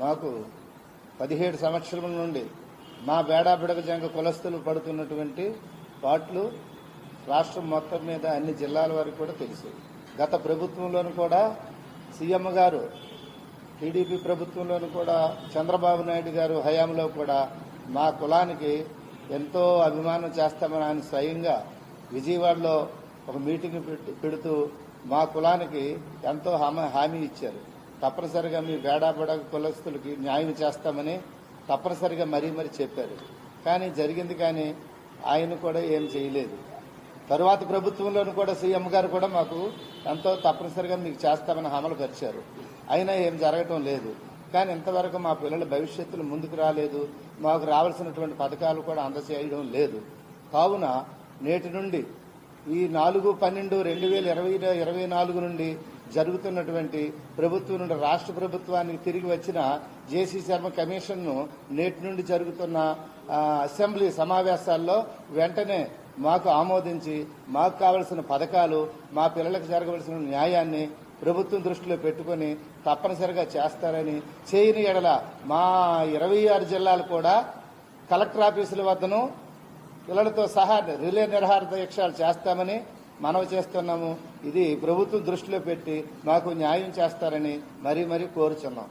మాకు పదిహేడు సంవత్సరముల నుండి మా బేడా బిడక జంగ కులస్తులు పడుతున్నటువంటి పాటలు రాష్ట్రం మొత్తం మీద అన్ని జిల్లాల వరకు కూడా తెలుసు. గత ప్రభుత్వంలోనూ కూడా సీఎం గారు టీడీపీ ప్రభుత్వంలోనూ కూడా చంద్రబాబు నాయుడు గారు హయాంలో కూడా మా కులానికి ఎంతో అభిమానం చేస్తామని ఆయన స్వయంగా విజయవాడలో ఒక మీటింగ్ పెడుతూ మా కులానికి ఎంతో హామీ హామీ ఇచ్చారు. తప్పనిసరిగా మీ బేడాబడ కులస్తులకి న్యాయం చేస్తామని తప్పనిసరిగా మరీ మరీ చెప్పారు. కానీ జరిగింది కానీ ఆయన కూడా ఏం చేయలేదు. తరువాత ప్రభుత్వంలోనూ కూడా సీఎం గారు కూడా మాకు ఎంతో తప్పనిసరిగా మీకు చేస్తామని హామీలు పరిచారు అయినా ఏం జరగటం లేదు. కానీ ఇంతవరకు మా పిల్లల భవిష్యత్తులో ముందుకు రాలేదు. మాకు రావాల్సినటువంటి పథకాలు కూడా అందచేయడం లేదు. కావున నేటి నుండి ఈ నాలుగు పన్నెండు రెండు వేల ఇరవై ఇరవై నాలుగు నుండి జరుగుతున్నటువంటి ప్రభుత్వం నుండి రాష్ట్ర ప్రభుత్వానికి తిరిగి వచ్చిన జేసీ శర్మ కమిషన్ను నేటి నుండి జరుగుతున్న అసెంబ్లీ సమావేశాల్లో వెంటనే మాకు ఆమోదించి మాకు కావలసిన పథకాలు మా పిల్లలకు జరగవలసిన న్యాయాన్ని ప్రభుత్వం దృష్టిలో పెట్టుకొని తప్పనిసరిగా చేస్తారని చేయని ఎడల మా ఇరవై ఆరు జిల్లాలు కూడా కలెక్టర్ ఆఫీసుల వద్దను పిల్లలతో సహా రిలే నిర్హార దీక్షలు చేస్తామని మనవి చేస్తున్నాము. ఇది ప్రభుత్వం దృష్టిలో పెట్టి మాకు న్యాయం చేస్తారని మరీ మరీ కోరుచున్నాం.